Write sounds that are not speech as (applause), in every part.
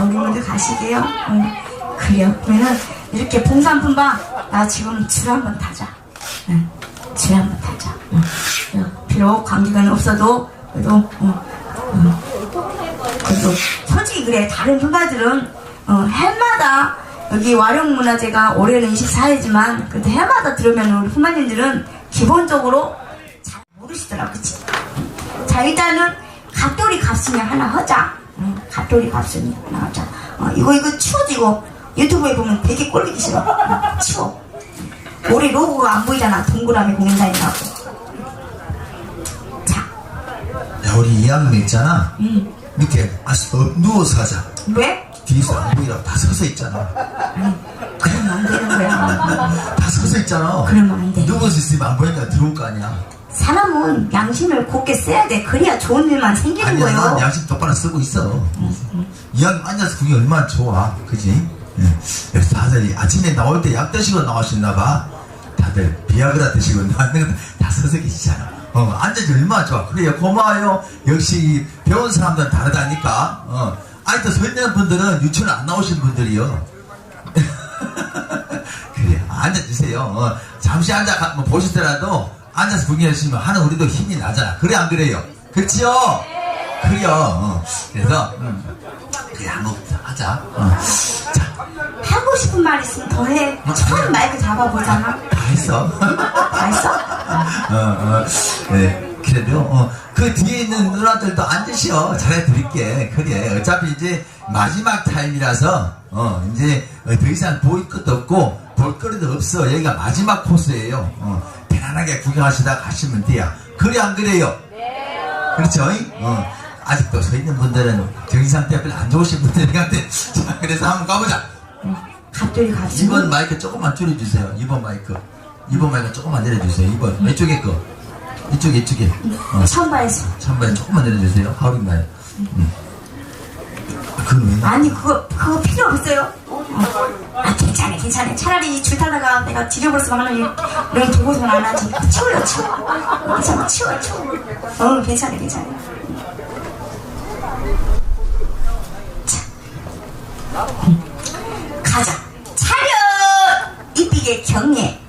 자, 우리 먼저 가시게요. 응. 그래요. 그러면 이렇게 봉산품바 나 지금 줄 한번 타자. 응. 줄 한번 타자. 응. 응. 비록 관계가 없어도 그래도 응. 응. 그래도 솔직히 그래 다른 휴가들은 어, 해마다 여기 와룡문화재가 올해는 24회지만 그래도 해마다 들으면 우리 후마님들은 기본적으로 잘 모르시더라 그치? 자 일단은 갓돌이 값으면 하나 하자 응, 값으면 하나 하자 어, 이거 이거 치워지고 유튜브에 보면 되게 꼴리기 싫어. 응, 치워. 우리 로고가 안 보이잖아. 동그라미 공연장이라고. 자. 야 우리 이양매 있잖아. 음. 밑에 아서 누워서 하자. 왜? 뒤에서 안 보이라고. 다 서서 있잖아. 그러면 안 되는 거야. (laughs) 다 서서 있잖아. 그러면 안 돼. 누워서 있으면 안 보이니까 들어올 거 아니야 사람은 양심을 곧게 써야 돼. 그래야 좋은 일만 생기는 아니야 난 거예요. 양심 똑바로 쓰고 있어. 이양 앉아서 그게 얼마나 좋아. 그지? 예. 다들 아침에 나올 때 약 드시고 나오셨나 봐. 다들 비아그라 드시고 나왔는 거다 서서 계시잖아. 어, 앉아서 얼마나 좋아. 그래요. 고마워요. 역시 배운 사람들은 다르다니까. 어. 또서 있는 분들은 유치원 안 나오신 분들이요. (laughs) 그래 앉아주세요. 어, 잠시 앉아 가- 뭐 보시더라도 앉아서 구경하시면 하는 우리도 힘이 나잖아. 그래 안 그래요? 그렇지요? 그래요. 어. 그래서 음, 그래 한번부터 하자. 어. 자, 하고 싶은 말 있으면 더 해. 처음 마이크 잡아보잖아. 다 했어? 다 했어? 어, 어, 네. 그래도 어, 그 뒤에 있는 누나들도 앉으시오. 잘해드릴게. 그래. 어차피 이제 마지막 타임이라서 어, 이제 어, 더 이상 보일 것도 없고 볼 거리도 없어. 여기가 마지막 코스예요. 어, 편안하게 구경하시다 가시면 돼요 그래 안 그래요? 그렇죠? 어, 아직도 서 있는 분들은 정신 상태 별로 안 좋으신 분들 같아 (laughs) 자 그래서 한번 가보자 갑자기 갑자기. 2번 마이크 조금만 줄여주세요. 2번 마이크. 2번 마이크 조금만 내려주세요. 2번. 왼쪽에 거. 이쪽에, 이쪽에. 어, 봐야지. 3번 조금만 내려주세요. 마이크. 음. 그건 왜? 나? 아니 그거 그거 필요 없어요. 어. 아 괜찮아 괜찮아. 차라리 줄 타다가 내가 지려버려서 하는 이런 도고선 안 하지. 치워요 치워. 괜찮아 치워 치워. 어 괜찮아 괜찮아. 자. 가자. 차렷 이삐게 경례.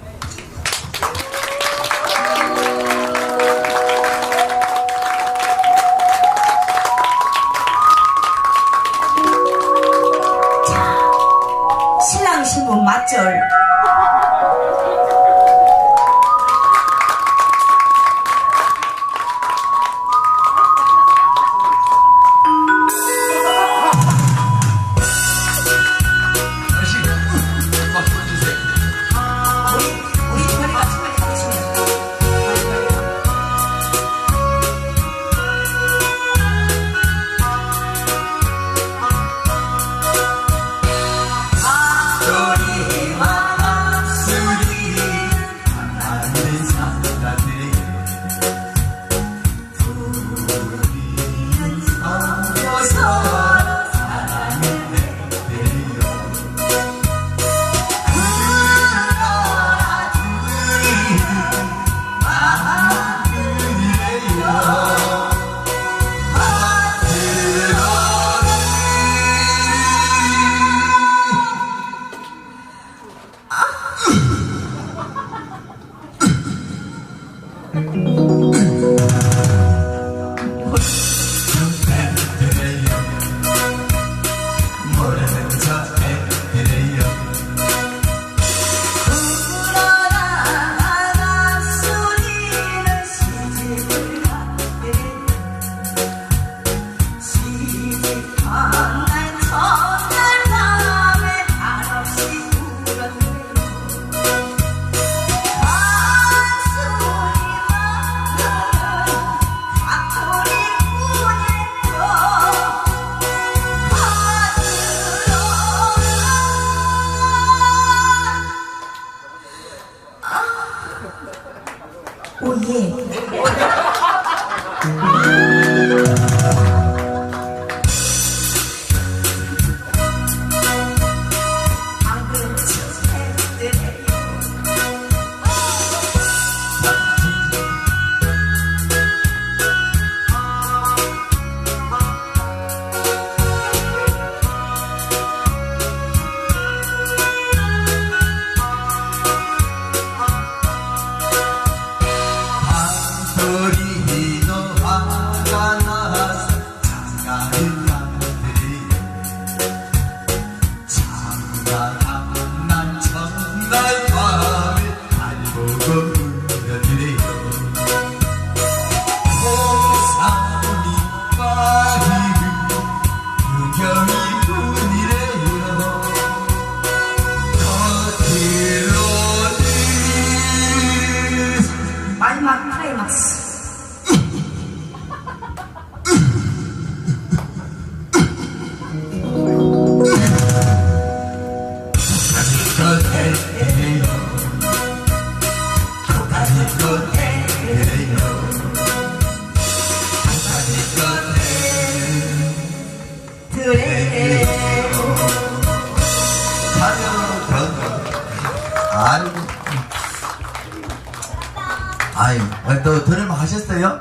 아유, 또 들으면 하셨어요?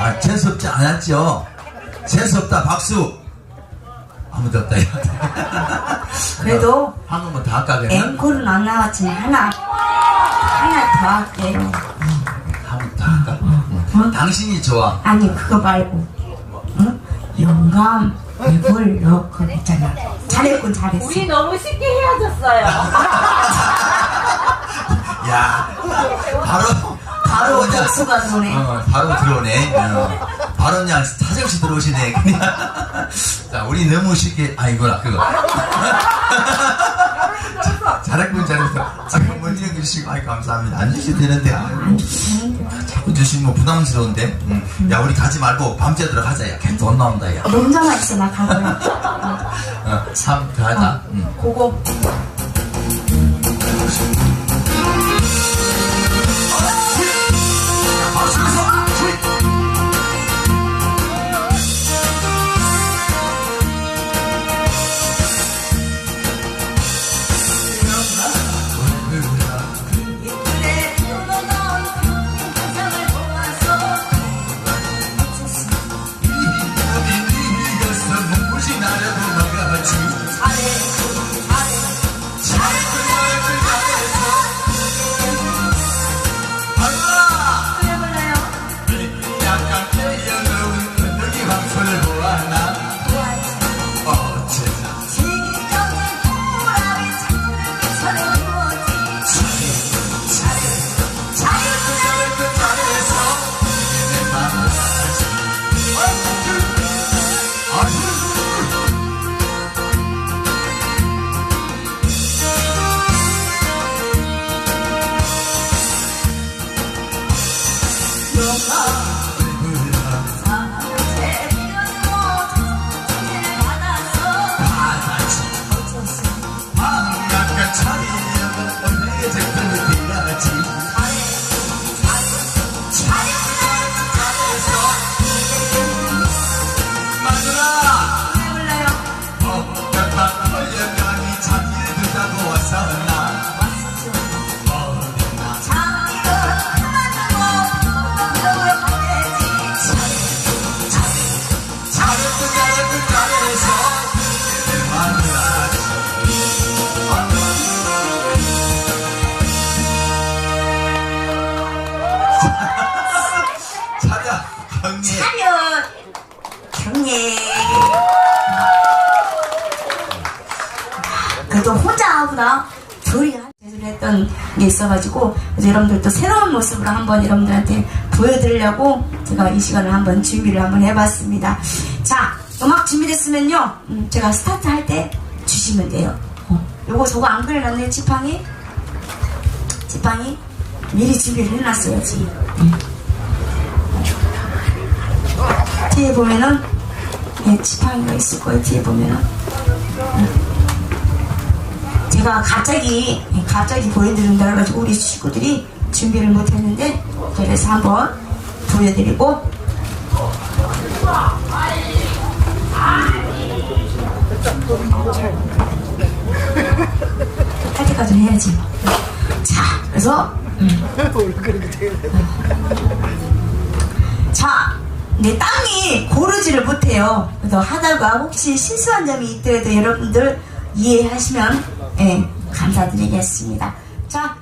아, 재수없지 않았죠? 재수없다, 박수! 아무도 없다, (laughs) 그래도 한 번만 더 할까, 그냥? 앵콜은 안 나왔지만 하나, 하나 더 할게요. 한번더 할까? 응. 당신이 좋아. 아니, 그거 말고. 응? 영감, 이불, 그거 있잖아. 잘했군, 잘했어. 우리 너무 쉽게 헤어졌어요. (laughs) 야, 바로, 바로 그냥- 복수가 들어오네. 어, 바로 들어오네. 어, 바로 그냥 사정시 들어오시네. 그냥. (laughs) 자, 우리 너무 쉽게, 아, 이거라, 그거. 자, (laughs) 잘했군, 잘했어. 아, 그럼 이런 거 주시고, 아이, 감사합니다. 안 주셔도 되는데, 아유. 자꾸 주시면 뭐 부담스러운데. 음. 야, 우리 가지 말고 밤새도록 하자. 야, 걔돈 나온다, 야. 너 혼자만 있어, 나 가고요. 어, 참, 더하다. 음. 그거. 차렷! 경례. 그래도 혼자 하구나. 둘이 제대로 했던 게 있어가지고 여러분들도 새로운 모습으로 한번 여러분들한테 보여드리려고 제가 이 시간을 한번 준비를 한번 해봤습니다. 자, 음악 준비됐으면요. 음, 제가 스타트 할 때 주시면 돼요. 어, 요거 저거 안 그려놨네, 지팡이? 지팡이? 미리 준비를 해놨어야지. 뒤에 보면은 예, 지팡이가 있을 거예요. 뒤에 보면은 음. 제가 갑자기 예, 갑자기 보여드린다 그래가지고 우리 친구들이 준비를 못했는데 그래서 한번 보여드리고 할 때까지 해야지. 자, 그래서 (laughs) 자, 내 땅이 고르지를 못해요. 그래서 하다가 혹시 실수한 점이 있더라도 여러분들 이해하시면 예, 감사드리겠습니다. 자,